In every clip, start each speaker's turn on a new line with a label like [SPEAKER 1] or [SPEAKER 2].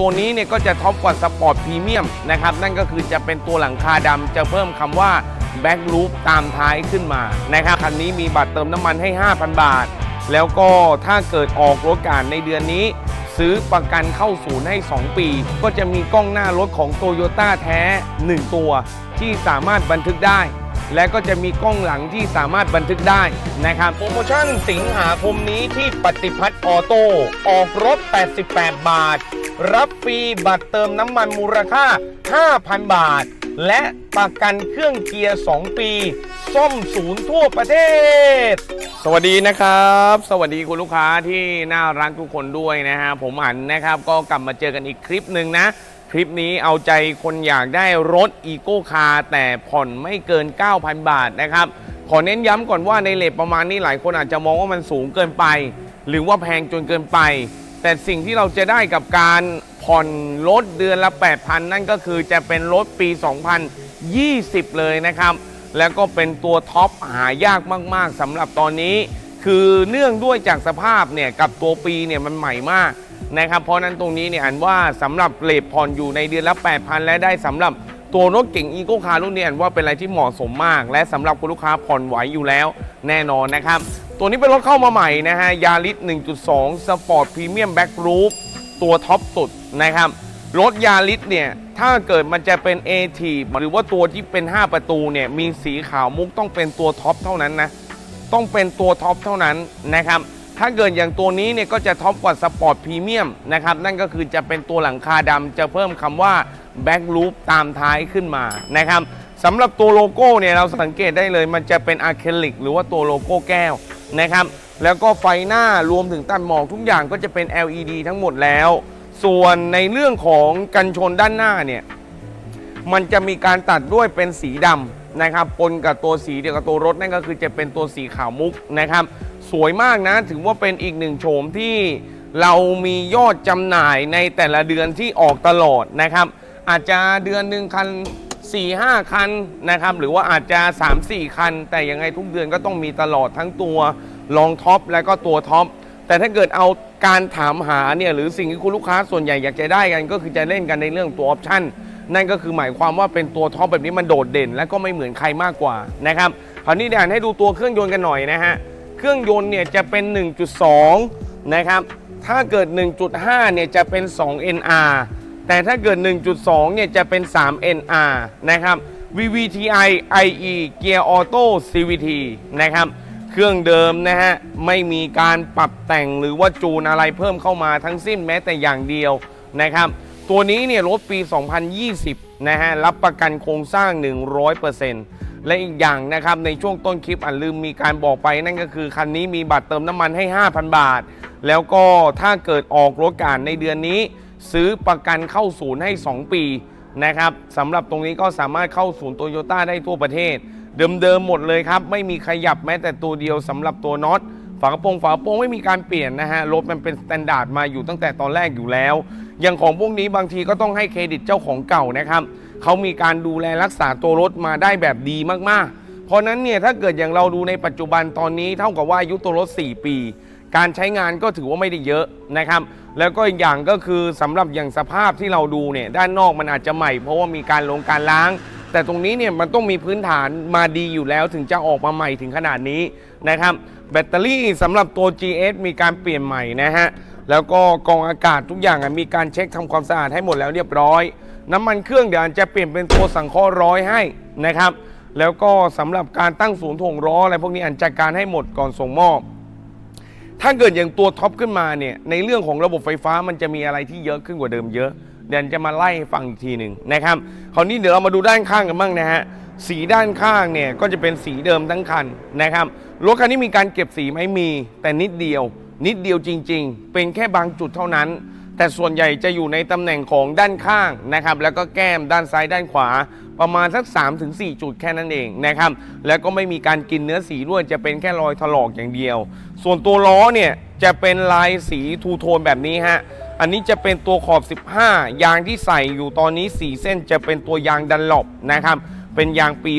[SPEAKER 1] ตัวนี้เนี่ยก็จะท็อปกว่าสปอร์ตพรีเมียมนะครับ นั่นก็คือจะเป็นตัวหลังคาดำจะเพิ่มคำว่าแบ็กลูปตามท้ายขึ้นมานะครับคันนี้มีบัตรเติมน้ำมันให้ 5,000 บาท แล้วก็ถ้าเกิดออกรถการในเดือนนี้ ซื้อประกันเข้าศูนย์ให้ 2 ปี ก็จะมีกล้องหน้ารถของโตโยต้าแท้ 1 ตัว ที่สามารถบันทึกได้ และก็จะมีกล้องหลังที่สามารถบันทึกได้นะครับโปรโมชั่นสิงหาคมนี้ที่ปฏิพัฒน์ออโต้ออกรถ 88 บาท รับฟรีบัตรเติมน้ำมันมูลค่า 5,000 บาท และประกันเครื่องเกียร์ 2 ปี ซ่อมศูนย์ทั่วประเทศ สวัสดีนะครับ สวัสดีคุณลูกค้าที่น่ารักทุกคนด้วยนะฮะ ผมอันนะครับ ก็กลับมาเจอกันอีกคลิปหนึ่งนะ คลิปนี้เอาใจคนอยากได้รถอีโก้คาร์แต่ผ่อนไม่เกิน 9,000 บาทนะครับ ขอเน้นย้ำก่อนว่าในเลทประมาณนี้หลายคนอาจจะมองว่ามันสูงเกินไป หรือว่าแพงจนเกินไป แต่สิ่งที่เราจะได้กับการผ่อนรถเดือนละ 8,000 นั่นก็คือจะเป็นรถปี 2020 เลยนะครับ แล้วก็เป็นตัวท็อปหายากมากๆสำหรับตอนนี้ คือเนื่องด้วยจากสภาพเนี่ยกับตัวปีเนี่ยมันใหม่มากนะครับ เพราะนั้นตรงนี้เนี่ยอันว่าสำหรับเลทผ่อนอยู่ในเดือนละ 8,000 และได้สำหรับตัวรถเก่งอีโก้คาร์รุ่นนี้อันว่าเป็นอะไรที่เหมาะสมมาก และสำหรับคุณลูกค้าผ่อนไหวอยู่แล้วแน่นอนนะครับ ตัวนี้เป็นรถเข้ามาใหม่นะฮะยาริส1.2 สปอร์ตพรีเมียมแบ็กรูฟตัวท็อปสุดนะครับ รถยาริสเนี่ย ถ้าเกิดมันจะเป็น a t หรือว่าตัวที่เป็น 5 ประตูเนี่ย มีสีขาวมุกต้องเป็นตัวท็อปเท่านั้นนะ ต้องเป็นตัวท็อปเท่านั้นนะครับ ถ้าเกิดอย่างตัวนี้เนี่ยก็จะท็อปกว่าสปอร์ตพรีเมียมนะครับ นั่นก็คือจะเป็นตัวหลังคาดำจะเพิ่มคำว่าแบ็กลูปตามท้ายขึ้นมานะครับสำหรับตัวโลโก้เนี่ยเราสังเกตได้เลยมันจะเป็นอะคริลิกหรือว่าตัวโลโก้แก้ว นะครับ แล้วก็ไฟหน้ารวมถึงตัดหมอกทุกอย่างก็จะเป็น LED ทั้งหมดแล้ว ส่วนในเรื่องของกันชนด้านหน้าเนี่ย มันจะมีการตัดด้วยเป็นสีดำนะครับปนกับตัวสีเดียวกับตัวรถนั่นก็คือจะเป็นตัวสีขาวมุกนะครับ สวยมากนะถือว่าเป็นอีกหนึ่งโฉมที่เรามียอดจำหน่ายในแต่ละเดือนที่ออกตลอดนะครับ อาจจะเดือนหนึ่งคัน 4 5 คันนะครับ หรือว่าอาจจะ 3 4 คัน แต่ยังไงทุกเดือนก็ต้องมีตลอดทั้งตัวรองท็อปและก็ตัวท็อป แต่ถ้าเกิดเอาการถามหาเนี่ยหรือสิ่งที่คุณลูกค้าส่วนใหญ่อยากจะได้กัน ก็คือจะเล่นกันในเรื่องตัวออปชั่นนั่นก็คือหมายความว่าเป็นตัวท็อปแบบนี้มันโดดเด่น และก็ไม่เหมือนใครมากกว่านะครับคราวนี้เดี๋ยวให้ดูตัวเครื่องยนต์กันหน่อยนะฮะเครื่องยนต์เนี่ยจะเป็น 1.2 นะครับถ้าเกิด 1.5 เนี่ยจะเป็น 2 NR แต่ถ้าเกิด 1.2 เนี่ยจะเป็น 3 NR นะครับ VVTi IE เกียร์ออโต้ CVT นะครับ เครื่องเดิมนะฮะ ไม่มีการปรับแต่งหรือว่าจูนอะไรเพิ่มเข้ามาทั้งสิ้นแม้แต่อย่างเดียวนะครับ ตัวนี้เนี่ยรถปี 2020 นะฮะ รับประกันโครงสร้าง 100%และอีกอย่างนะครับ ในช่วงต้นคลิปอันลืมมีการบอกไปนั่นก็คือคันนี้มีบัตรเติมน้ำมันให้ 5,000 บาท แล้วก็ถ้าเกิดออกรถการในเดือนนี้ ซื้อประกันเข้าศูนย์ให้ 2 ปีนะครับสำหรับตรงนี้ก็สามารถเข้าศูนย์โตโยต้าได้ทั่วประเทศ เดิมๆหมดเลยครับ ไม่มีขยับแม้แต่ตัวเดียวสำหรับตัวน็อตฝากระโปรงฝากระโปรงไม่มีการเปลี่ยนนะฮะรถมันเป็นสแตนดาร์ดมาอยู่ตั้งแต่ตอนแรกอยู่แล้ว อย่างของพวกนี้บางทีก็ต้องให้เครดิตเจ้าของเก่านะครับเขามีการดูแลรักษาตัวรถมาได้แบบดีมากๆ เพราะนั้นเนี่ยถ้าเกิดอย่างเราดูในปัจจุบันตอนนี้เท่ากับว่าอายุตัวรถ 4 ปี การใช้งานก็ถือว่าไม่ได้เยอะนะครับ แล้วก็อีกอย่างก็คือสำหรับอย่างสภาพที่เราดูเนี่ยด้านนอกมันอาจจะใหม่ เพราะว่ามีการลงการล้าง แต่ตรงนี้เนี่ยมันต้องมีพื้นฐานมาดีอยู่แล้วถึงจะออกมาใหม่ถึงขนาดนี้นะครับ แบตเตอรี่สำหรับตัว GS มีการเปลี่ยนใหม่นะฮะแล้วก็กองอากาศทุกอย่างมีการเช็คทำความสะอาดให้หมดแล้วเรียบร้อย น้ำมันเครื่องเดี๋ยวจะเปลี่ยนเป็นตัวสังเคราะห์ร้อยให้นะครับ แล้วก็สำหรับการตั้งศูนย์ถ่วงล้ออะไรพวกนี้อันจัดการให้หมดก่อนส่งมอบ ถ้าเกิดอย่างตัวท็อปขึ้นมาเนี่ยในเรื่องของระบบไฟฟ้ามันจะมีอะไรที่เยอะขึ้นกว่าเดิมเยอะ เดี๋ยวจะมาไล่ฟังอีกทีหนึ่งนะครับคราวนี้เดี๋ยวเรามาดูด้านข้างกันบ้างนะฮะสีด้านข้างเนี่ยก็จะเป็นสีเดิมทั้งคันนะครับรถคันนี้มีการเก็บสีไหมมี แต่นิดเดียว นิดเดียวจริง ๆ เป็นแค่บางจุดเท่านั้น แต่ส่วนใหญ่จะอยู่ในตำแหน่งของด้านข้างนะครับแล้วก็แก้มด้านซ้ายด้านขวา ประมาณสัก 3-4 จุดแค่นั้นเองนะครับแล้วก็ไม่มีการกินเนื้อสีด้วยจะเป็นแค่รอยถลอกอย่างเดียว ส่วนตัวล้อเนี่ยจะเป็นลายสีทูโทนแบบนี้ฮะอันนี้จะเป็นตัวขอบ 15 ยางที่ใส่อยู่ตอนนี้ 4 เส้นจะเป็นตัวยางดันหลบนะครับเป็นยางปี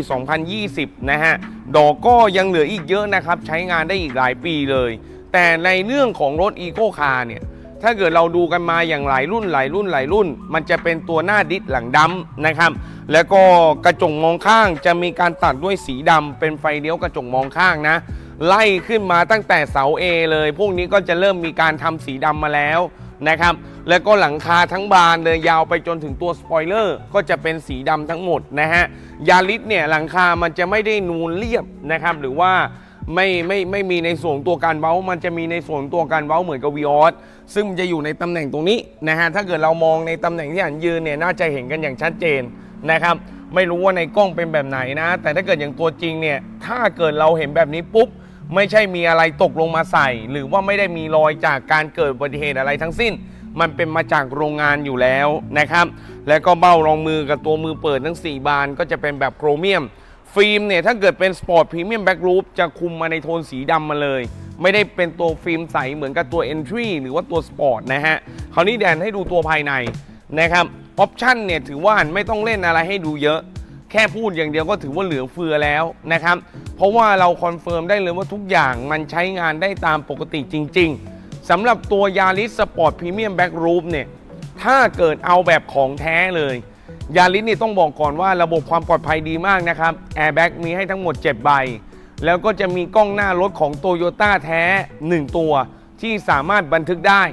[SPEAKER 1] 2020 นะฮะ ดอกก็ยังเหลืออีกเยอะนะครับ ใช้งานได้อีกหลายปีเลย แต่ในเรื่องของรถอีโคคาร์เนี่ย ถ้าเกิดเราดูกันมาอย่างหลายรุ่นหลายรุ่นหลายรุ่น มันจะเป็นตัวหน้าดิสหลังดำนะครับ แล้วก็กระจกมองข้างจะมีการตัดด้วยสีดำเป็นไฟเลี้ยวกระจกมองข้างนะ ไล่ขึ้นมาตั้งแต่เสา A เลย พวกนี้ก็จะเริ่มมีการทำสีดำมาแล้วนะครับ แล้วก็หลังคาทั้งบานเลยยาวไปจนถึงตัวสปอยเลอร์ก็จะเป็นสีดำทั้งหมดนะฮะยาริสเนี่ยหลังคามันจะไม่ได้นูนเรียบนะครับ หรือว่า ไม่ไม่ไม่มีในส่วนตัวการเว้า มันจะมีในส่วนตัวการเว้าเหมือนกับวีออสซึ่งมันจะอยู่ในตำแหน่งตรงนี้นะฮะถ้าเกิดเรามองในตำแหน่งที่อันยืนเนี่ยน่าจะเห็นกันอย่างชัดเจนนะครับ ไม่รู้ว่าในกล้องเป็นแบบไหนนะ แต่ถ้าเกิดอย่างตัวจริงเนี่ยถ้าเกิดเราเห็นแบบนี้ปุ๊บไม่ใช่มีอะไรตกลงมาใส่ หรือว่าไม่ได้มีรอยจากการเกิดอุบัติเหตุอะไรทั้งสิ้น มันเป็นมาจากโรงงานอยู่แล้วนะครับ แล้วก็เบ้ารองมือกับตัวมือเปิดทั้ง 4 บานก็จะเป็นแบบโครเมียม ฟิล์มเนี่ยถ้าเกิดเป็นสปอร์ตพรีเมียมแบ็กรูปจะคุมมาในโทนสีดำมาเลย ไม่ได้เป็นตัวฟิล์มใสเหมือนกับตัว Entry หรือว่าตัวสปอร์ตนะฮะคราวนี้แดนให้ดูตัวภายในนะครับออปชั่นเนี่ยถือว่าไม่ต้องเล่นอะไรให้ดูเยอะ แค่พูดอย่างเดียวก็ถือว่าเหลือเฟือแล้วนะครับ เพราะว่าเราคอนเฟิร์มได้เลยว่าทุกอย่างมันใช้งานได้ตามปกติจริง ๆสำหรับตัวยาริสสปอร์ตพรีเมียมแบ็กรูปเนี่ยถ้าเกิดเอาแบบของแท้เลย ยาริสนี่ต้องบอกก่อนว่าระบบความปลอดภัยดีมากนะครับแอร์แบ็กมีให้ทั้งหมด 7 ใบ แล้วก็จะมีกล้องหน้ารถของโตโยต้าแท้ 1 ตัว ที่สามารถบันทึกได้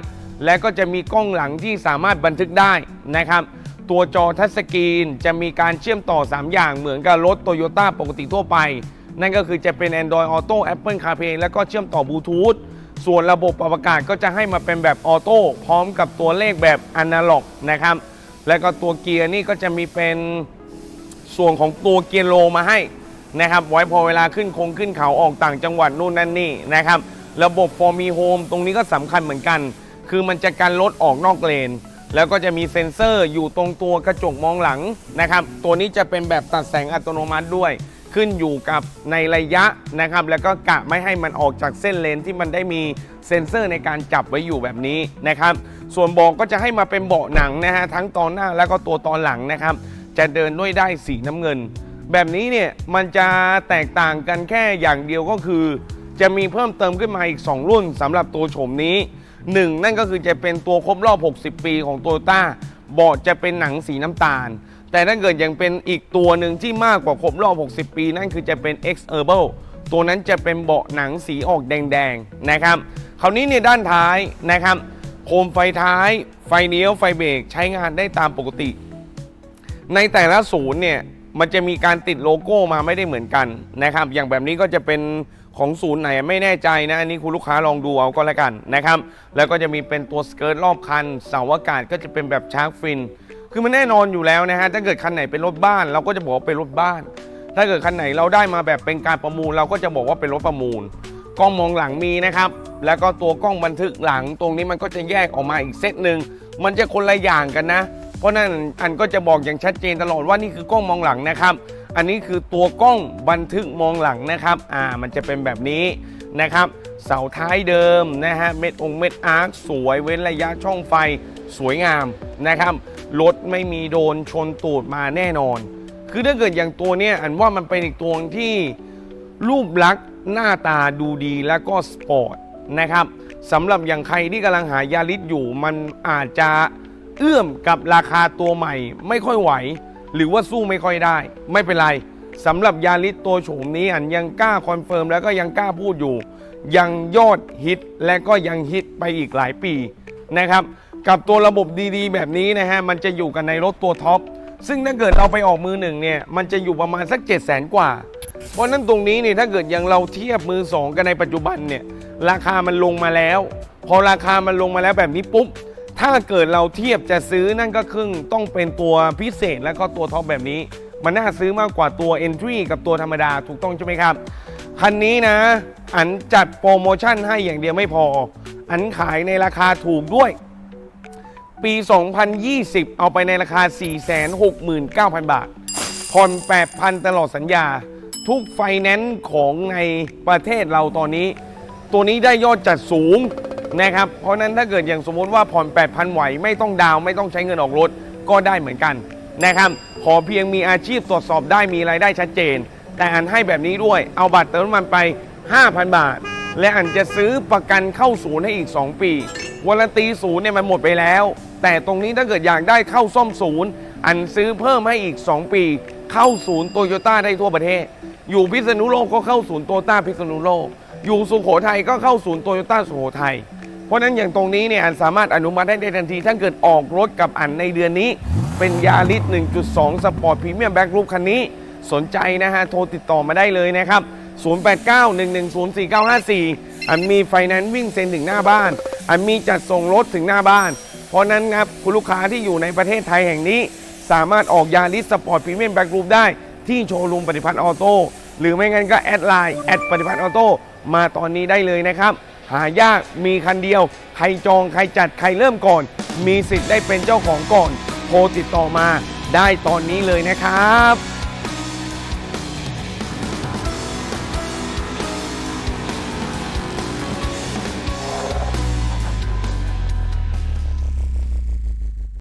[SPEAKER 1] และก็จะมีกล้องหลังที่สามารถบันทึกได้นะครับ ตัวจอทัชสกรีนจะมีการเชื่อมต่อ 3 อย่างเหมือนกับรถโตโยต้าปกติทั่วไป นั่นก็คือจะเป็น Android Auto Apple CarPlay แล้วก็เชื่อมต่อบลูทูธส่วนระบบปรับอากาศก็จะให้มาเป็นแบบออโต้พร้อมกับตัวเลขแบบอนาล็อกนะครับ แล้วก็ตัวเกียร์นี่ก็จะมีเป็นส่วนของตัวเกียร์โลมาให้นะครับ ไว้พอเวลาขึ้นคงขึ้นเขาออกต่างจังหวัดนู่นนั่นนี่นะครับ ระบบ For Me Home ตรงนี้ก็สำคัญเหมือนกัน คือมันจะกันรถออกนอกเลน แล้วก็จะมีเซ็นเซอร์อยู่ตรงตัวกระจกมองหลังนะครับ ตัวนี้จะเป็นแบบตัดแสงอัตโนมัติด้วย ขึ้นอยู่กับในระยะนะครับ แล้วก็กะไม่ให้มันออกจากเส้นเลนที่มันได้มีเซ็นเซอร์ในการจับไว้อยู่แบบนี้นะครับ ส่วนเบาะก็จะให้มาเป็นเบาะหนังนะฮะทั้งตอนหน้าแล้วก็ตัวตอนหลังนะครับ จะเดินด้วยได้สีน้ำเงิน แบบนี้เนี่ยมันจะแตกต่างกันแค่อย่างเดียวก็คือ จะมีเพิ่มเติมขึ้นมาอีก 2 รุ่นสำหรับตัวโฉมนี้หนึ่งนั่นก็คือจะเป็นตัวครบรอบ 60 ปีของโตโยต้าเบาะจะเป็นหนังสีน้ำตาล แต่ถ้าเกิดยังเป็นอีกตัวหนึ่งที่มากกว่าครบรอบ 60 ปี นั่นคือจะเป็น X Herbal ตัวนั้นจะเป็นเบาะหนังสีออกแดงๆนะครับ คราวนี้ในด้านท้ายนะครับ โคมไฟท้าย ไฟเลี้ยว ไฟเบรกใช้งานได้ตามปกติ ในแต่ละศูนย์เนี่ยมันจะมีการติดโลโก้มาไม่ได้เหมือนกันนะครับ อย่างแบบนี้ก็จะเป็นของศูนย์ไหนไม่แน่ใจนะ อันนี้คุณลูกค้าลองดูเอาก็แล้วกันนะครับ แล้วก็จะมีเป็นตัวสเกิร์ตรอบคัน เสาอากาศก็จะเป็นแบบชาร์กฟิน คือมันแน่นอนอยู่แล้วนะฮะ ถ้าเกิดคันไหนเป็นรถบ้าน เราก็จะบอกว่าเป็นรถบ้าน ถ้าเกิดคันไหนเราได้มาแบบเป็นการประมูล เราก็จะบอกว่าเป็นรถประมูล กล้องมองหลังมีนะครับ แล้วก็ตัวกล้องบันทึกหลังตรงนี้มันก็จะแยกออกมาอีกเซตหนึ่งมันจะคนละอย่างกันนะ เพราะนั่นอันก็จะบอกอย่างชัดเจนตลอดว่านี่คือกล้องมองหลังนะครับ อันนี้คือตัวกล้องบันทึกมองหลังนะครับอ่ามันจะเป็นแบบนี้นะครับเสาท้ายเดิมนะฮะเม็ดองเม็ดอาร์คสวยเว้นระยะช่องไฟสวยงามนะครับรถไม่มีโดนชนตูดมาแน่นอน คือถ้าเกิดอย่างตัวเนี้ยอันว่ามันเป็นอีกตัวที่ รูปลักษณ์หน้าตาดูดีแล้วก็สปอร์ตนะครับสำหรับอย่างใครที่กำลังหายาริสอยู่มันอาจจะเอื้อมกับราคาตัวใหม่ ไม่ค่อยไหว หรือว่าสู้ไม่ค่อยได้ ไม่เป็นไรสำหรับยาริสตัวโฉมนี้อันยังกล้าคอนเฟิร์มแล้วก็ยังกล้าพูดอยู่ ยังยอดฮิตและก็ยังฮิตไปอีกหลายปีนะครับกับตัวระบบดีๆ แบบนี้นะฮะมันจะอยู่กันในรถตัวท็อปซึ่งถ้าเกิดเราไปออกมือหนึ่งเนี่ยมันจะอยู่ประมาณสัก 7 0 0 0 0 0 กว่า เพราะนั้นตรงนี้เนี่ยถ้าเกิดยังเราเทียบมือสองกันในปัจจุบันเนี่ยราคามันลงมาแล้ว พอราคามันลงมาแล้วแบบนี้ปุ๊บถ้าเกิดเราเทียบจะซื้อนั่นก็คือต้องเป็นตัวพิเศษแล้วก็ตัวท็อปแบบนี้ มันน่าซื้อมากกว่าตัว Entry กับตัวธรรมดาถูกต้องใช่ไหมครับ คันนี้นะ อันจัดโปรโมชั่นให้อย่างเดียวไม่พอ อันขายในราคาถูกด้วย ปี 2020 เอาไปในราคา 469,000 บาทผ่อน8,000 ตลอดสัญญา ทุกไฟแนนซ์ของในประเทศเราตอนนี้ ตัวนี้ได้ยอดจัดสูงนะครับ เพราะนั้นถ้าเกิดอย่างสมมติว่าผ่อน 8,000 ไหว ไม่ต้องดาวไม่ต้องใช้เงินออกรถก็ได้เหมือนกันนะครับ ขอเพียงมีอาชีพตรวจสอบได้มีรายได้ชัดเจน แต่อันให้แบบนี้ด้วย เอาบัตรเติมน้ำมันไป 5,000 บาท และอันจะซื้อประกันเข้าศูนย์ให้อีก 2 ปีวารันตีศูนย์เนี่ยมันหมดไปแล้ว แต่ตรงนี้ถ้าเกิดอยากได้เข้าซ่อมศูนย์ อันซื้อเพิ่มให้อีก 2 ปี เข้าศูนย์โตโยต้าได้ทั่วประเทศ อยู่พิษณุโลกก็เข้าศูนย์โตโยต้าพิษณุโลก อยู่สุโขทัยก็เข้าศูนย์โตโยต้าสุโขทัยเพราะนั้นอย่างตรงนี้เนี่ยอันสามารถอนุมัติได้ทันทีถ้าเกิดออกรถกับอันในเดือนนี้ เป็นยาริส1.2 สปอร์ตพรีเมียมแบ็กรูปคันนี้ สนใจนะฮะ โทรติดต่อมาได้เลยนะครับ 0891104954 อันมีไฟแนนซ์วิ่งเซ็นถึงหน้าบ้าน อันมีจัดส่งรถถึงหน้าบ้าน เพราะนั้นครับคุณลูกค้าที่อยู่ในประเทศไทยแห่งนี้ สามารถออกยาริสสปอร์ตพรีเมียมแบ็กรูปได้ ที่โชว์รูมปฏิพัฒน์ออโต้หรือไม่งั้นก็แอดไลน์แอดปฏิพัฒน์ออโต้มาตอนนี้ได้เลยนะครับ หายากมีคันเดียว ใครจองใครจัดใครเริ่มก่อน มีสิทธิ์ได้เป็นเจ้าของก่อน โทรติดต่อมาได้ตอนนี้เลยนะครับ